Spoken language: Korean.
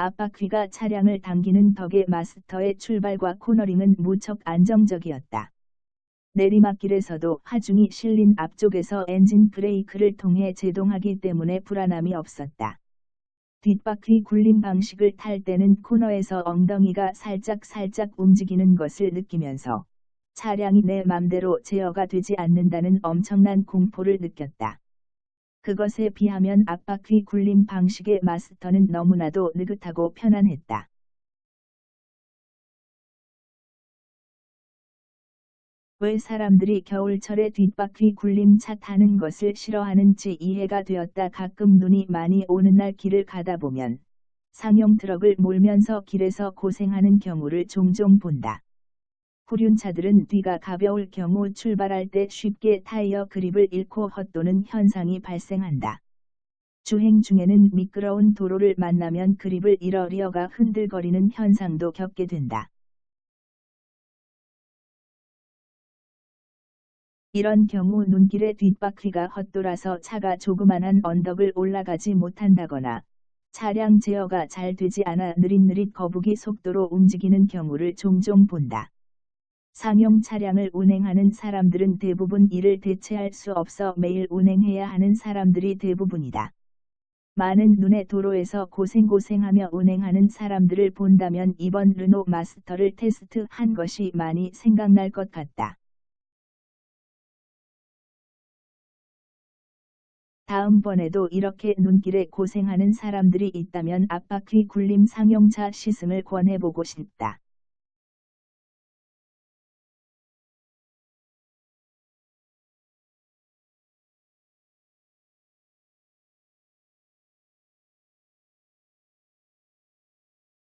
앞바퀴가 차량을 당기는 덕에 마스터의 출발과 코너링은 무척 안정적이었다. 내리막길에서도 하중이 실린 앞쪽에서 엔진 브레이크를 통해 제동하기 때문에 불안함이 없었다. 뒷바퀴 굴림 방식을 탈 때는 코너에서 엉덩이가 살짝 살짝 움직이는 것을 느끼면서 차량이 내 맘대로 제어가 되지 않는다는 엄청난 공포를 느꼈다. 그것에 비하면 앞바퀴 굴림 방식의 마스터는 너무나도 느긋하고 편안했다. 왜 사람들이 겨울철에 뒷바퀴 굴림 차 타는 것을 싫어하는지 이해가 되었다. 가끔 눈이 많이 오는 날 길을 가다 보면 상용 트럭을 몰면서 길에서 고생하는 경우를 종종 본다. 후륜차들은 뒤가 가벼울 경우 출발할 때 쉽게 타이어 그립을 잃고 헛도는 현상이 발생한다. 주행 중에는 미끄러운 도로를 만나면 그립을 잃어 리어가 흔들거리는 현상도 겪게 된다. 이런 경우 눈길의 뒷바퀴가 헛돌아서 차가 조그만한 언덕을 올라가지 못한다거나 차량 제어가 잘 되지 않아 느릿느릿 거북이 속도로 움직이는 경우를 종종 본다. 상용 차량을 운행하는 사람들은 대부분 이를 대체할 수 없어 매일 운행해야 하는 사람들이 대부분이다. 많은 눈의 도로에서 고생고생하며 운행하는 사람들을 본다면 이번 르노 마스터를 테스트한 것이 많이 생각날 것 같다. 다음번에도 이렇게 눈길에 고생하는 사람들이 있다면 앞바퀴 굴림 상용차 시승을 권해보고 싶다.